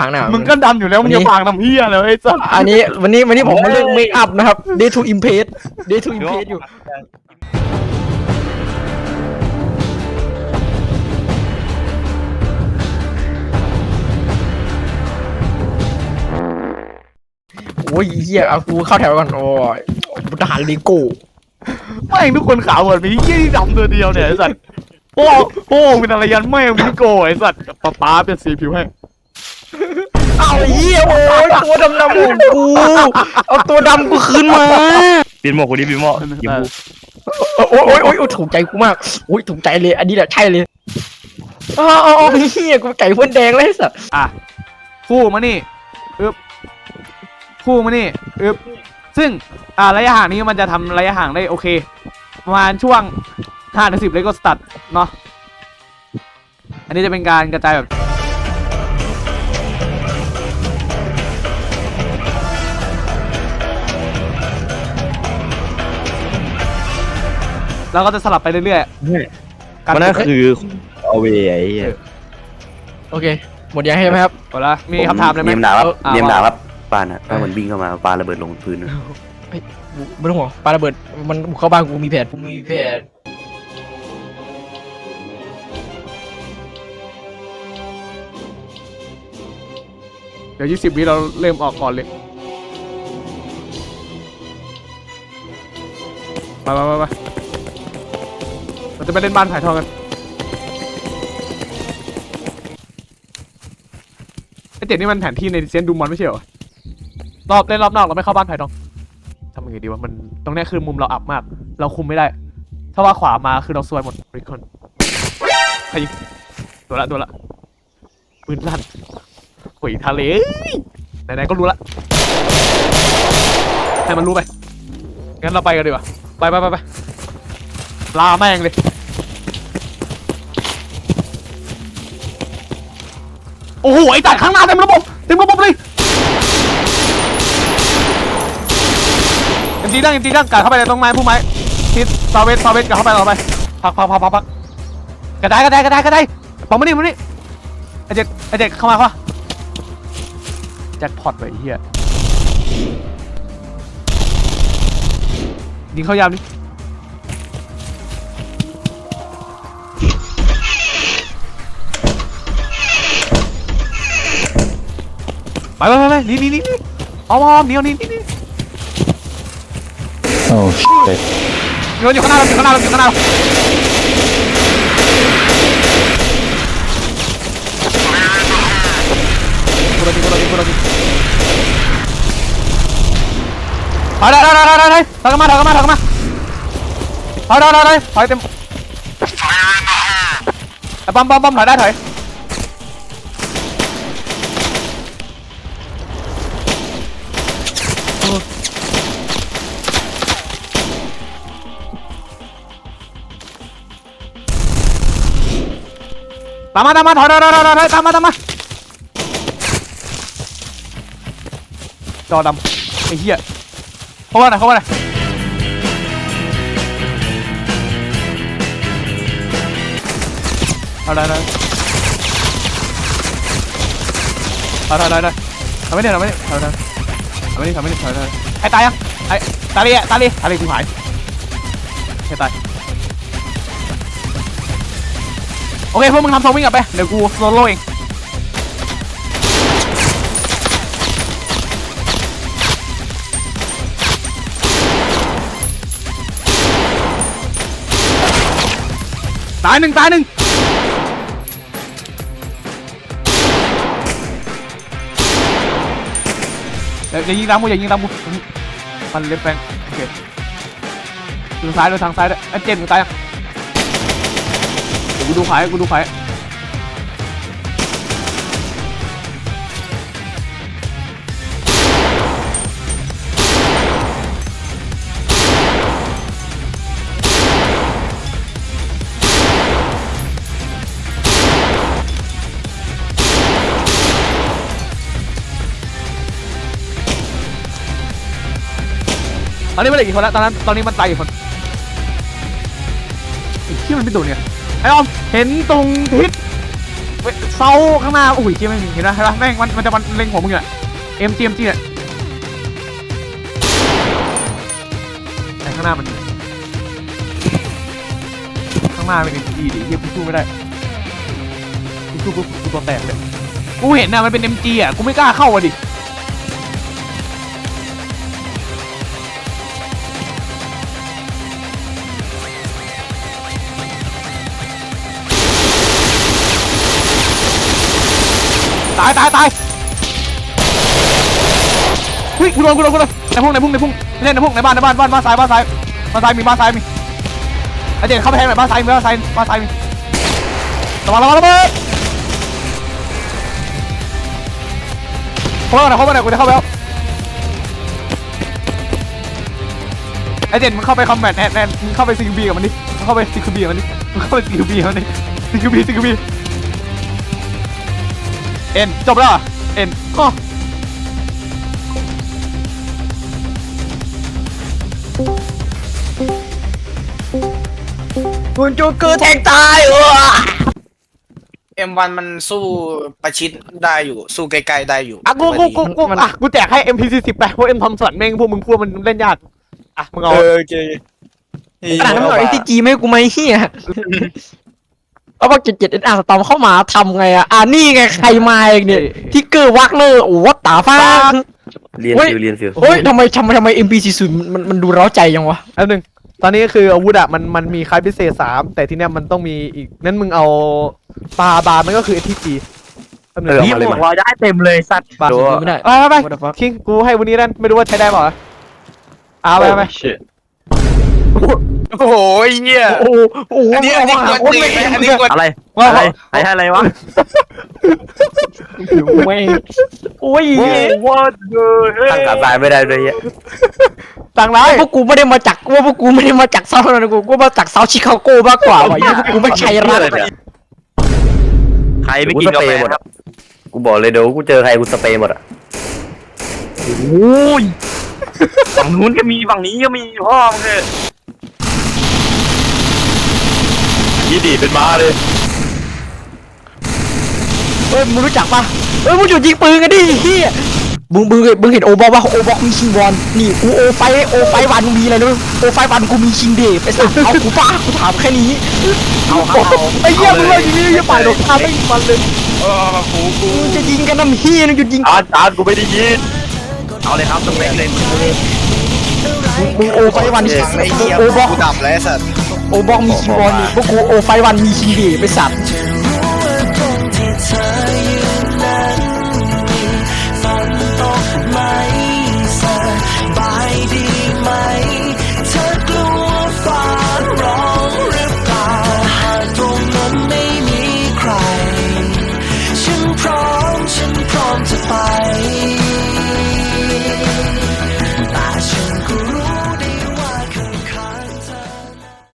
พังหน้ามึงก็ดำอยู่แล้วมึงวันนี้จะพางทำเฮียเลยไอ้สัสอันนี้วันนี้วันนี้ผมมาเลือกเมคอัพนะครับ day to impress day to impress อยู่ โอ้ยเฮียเอากูเข้าแถวก่อน โอ้ยบุทหารลีโก้แม่งทุกคนขาวหมดมีเฮียที่ดำตัวเดียวเนี่ยไอ้สัสโอ้โอ้เป็นอะไรยันแม่งวิโก้ไอ้สัสป๊าป๊าเป็นสีผิวให้ เอาไอ้เฮียโอ้ยตัวดำดำของกูเอาตัวดำกูคืนมาเปลี่ยนหมวกกูดิเปลี่ยนหมวกอย่าพูดโอ้ยโอ้ยโอ้ยโอ้ยถูกใจกูมากโอ้ยถูกใจเลย อันนี้แหละใช่เลยอ๋ออ๋ออ๋อเฮียกูไก่พ่นแดงเลยไอ้สัสอะคู่มานี่อึบคู่มานี่อึบซึ่งอ่าระยะห่างนี้มันจะทำระยะห่างได้โอเคประมาณช่วง5ถึง10เลโก้สตัดเนาะอันนี้จะเป็นการกระจายแบบ แล้วก็จะสลับไปเรื่อยๆการมันนั่นคือเอาเวไอ้เหี้ยโอเค หมดยังใช่ไหมครับ หมดละมีคำถามเลยไหมเนียมดาวครับอ่าเนียมดาวครับปานอะถ้ามันวิ่งเข้ามาปาระเบิดลงพื้นนะไม่ต้องห่วงปาระเบิดมันบุกเข้าบ้านกูมีแผนกูมีแผนเดี๋ยว20วิเราเริ่มออกก่อนเลยไปไปไปไป เราจะไปเล่นบ้านถ่ายทองกันไอเจ็ดนี่มันแผนที่ในเซนดูมอนไม่ใช่เหรอรอบเล่นรอบนอกเราไม่เข้าบ้านถ่ายทองทำยังไงดีวะมันตรงเนี้ยคือมุมเราอับมาก เราคุมไม่ได้ ถ้าว่าขวามาคือเราซวยหมดทุกคนใครยิงตัวละตัวละปืนลั่นหุยทะเลไหนๆก็รู้ละให้มันรู้ไปงั้นเราไปกันดีกว่าไปไปไปไปลาแม่งเลย โอ้โหไอ้จัดข้างหน้าเต็มระบบเต็มระบบเลยเอ็มจีดังเอ็มจีดังกัดเข้าไปในตรงไม้ผู้ไม้ทิศซาเวสซาเวสกัดเข้าไปต่อไปพักพักพักพักพักกระจายกระจายกระจายกระจายปองมานี่มานี่ไอเจ็ดไอเจ็ดเข้ามาเข้ามาแจ็คพอตไว้ไอ้เฮียยิงเข้ายามดิ ไปไปไปไปหนี่นี่นี่นี่เอาเอาเอาหนีเอาหนีนี่นี่โอ้ shit เงินอยู่ข้างหน้าเราอยู่ข้างหน้าเราอยู่ข้างหน้าเรากูโดนยิงกูโดนยิงกูโดนยิงถอยได้ได้ได้ได้ได้ถอยกันมาถอยกันมาถอยกันมาถอยได้ได้ได้ถอยเต็มไอ้บอมบอมบอมถอยได้ถอย ตามมาตามมาถอยถอยถอยถอยถอยตามมาตามมาจอดำไอ้เหี้ยเข้ามาหน่อยเข้ามาหน่อยเอาได้ได้เอาได้ได้ได้ทำไม่ได้ทำไม่ได้ทำไม่ได้ทำไม่ได้ทำไม่ได้ทำไม่ได้ไอ้ตายยังไอ้ตาลีอะตาลีตาลีกูหายไอ้ตาย โอเคพวกมึงทำโซวิ่งกลับไป เดี๋ยวกูโซโล่เอง ตายหนึ่งตายหนึ่งอย่าอย่ายิงตามกูอย่ายิงตามกูมันเล็บแฟงโอเคดูซ้ายดูทางซ้ายด้วยไอ้เจนมึงตายยัง กูดูขาให้กูดูขาให้ตอนนี้มันเหลือกี่คนแล้วตอนนั้นตอนนี้มันตายกี่คนไอ้ที่มันเป็นตัวเนี่ย ไอ้ออมเห็นตรงทิศเซาข้างหน้าอุ้ยเจ๊ไม่มีเห็นไหมเห็นไหมแม่งมันมันจะมันเล็งหัวมึงอยู่อะเอ็มจีเอ็มจีเนี่ยแต่ข้างหน้ามันข้างหน้าเป็นเอ็มจีดิเฮียกูสู้ไม่ได้กูสู้ปุ๊บกูตัวแตกเลยกูเห็นนะมันเป็นเอ็มจีอะกูไม่กล้าเข้าอะดิ ตายตายตายเฮ้ยกูโดนกูโดนกูโดนในพุ่งในพุ่งในพุ่งเล่นในพุ่งในบ้านในบ้านบ้านบ้านซ้ายบ้านซ้ายบ้านซ้ายมีบ้านซ้ายมีไอเจนเข้าไปแทงหน่อยบ้านซ้ายมีบ้านซ้ายบ้านซ้ายมีระวังระวังระเบิดเข้ามาหน่อยเข้ามาหน่อยกูจะเข้าไปแล้วไอเจนมึงเข้าไปคอมแบทแอนแอนมึงเข้าไปซีคิวบีกับมันดิมึงเข้าไปซีคิวบีกับมันดิมึงเข้าไปซีคิวบีกับมันดิซีคิวบีซีคิวบี เอ็นจบแล้วเหรอเอ็นก็คุณโจ๊กเกอร์แทงตายเออเอ็มวันมันสู้ประชิดได้อยู่ สู้ใกล้ๆได้อยู่อะกูกูกูกูอะกูแจกให้ MP40 ไปเพราะ M ทอมสันแม่งพวกมึงพูดมันเล่นยากอะมึงเอาเออโอเคขนาดนั้นหน่อยที่จีไม่ให้กูไหมเฮีย เอาว่าเจ็ดเจ็ดเอ็นอาร์สตอมเข้ามาทำไงอะอ่านี่ไงใครมาเองเนี่ยที่เกอร์วักเนอร์โอ้วัดตาฟ้า เรียนเฮ้ย ฟิวเรียนฟิวเฮ้ยทำไมทำไมทำไม MP40 มันมันมันดูเร้าใจยังวะอันหนึ่งตอนนี้คืออาวุธอะมันมันมีคล้ายพิเศษสามแต่ที่เนี้ยมันต้องมีอีกนั้นมึงเอาปลาบามันก็คือ STG อันหนึ่งเออนี่เอามาเลยมึมางได้เต็มเลยสัตว์บาดูไม่ได้ไปไปไป What the fuck คิงกูให้วันนี้นั่นไม่รู้ว่าใช้ได้เปล่าเอาไปไป โอ้โหเหี้ยโอ้โหโอ้โหอันนี้อันนี้ควรโอ้จริงไม่อันนี้ควรอะไรว่าอะไรไอ้อะไรวะไม่โอ้ย what the ตั้งกับตายไม่ได้ด้วยเหี้ยต่างร้ายพวกกูไม่ได้มาจากว่าพวกกูไม่ได้มาจากเซาท์นะกูกูมาจากเซาท์ชิคาโกมากกว่าว่ะยี่พวกกูไม่ใช่รัฐใครไม่กินกาแฟหมดอะกูบอกเลยเดี๋ยวกูเจอใครกูสเปรย์หมดอะโอ้ยฝั่งนู้นก็มีฝั่งนี้ก็มีพ่อมึงเลย ยี่ดีเป็นบ้าเลยเอ้ยมึงรู้จักปะเอ้ยมึงหยุดยิงปืนกันดิเฮียมึงมึงมึงเห็นโอบอลปะโอบอลมีชิงบอลนี่กูโอไฟโอไฟวันมึงมีอะไรด้วยโอไฟวันกูมีชิงเดย์ไปสักเอากูป้ากูถามแค่นี้เอาเอาไอ้เหี้ยมึงเลยอย่างนี้ยังป่ายดอกทาไม่มันเลยเออโหกูมึงจะยิงกันน้ำเฮียนะหยุดยิงอาจารย์กูไม่ได้ยินเอาเลยครับสเปรย์เลยมึงโอไฟวันเสียงไอ้เหี้ยโอบอลกูดับแล้วไอ้สัตว์ โอบอกมีชิงบอลนี่พวกกูโอไฟวันมีชิงดีไปสัตว์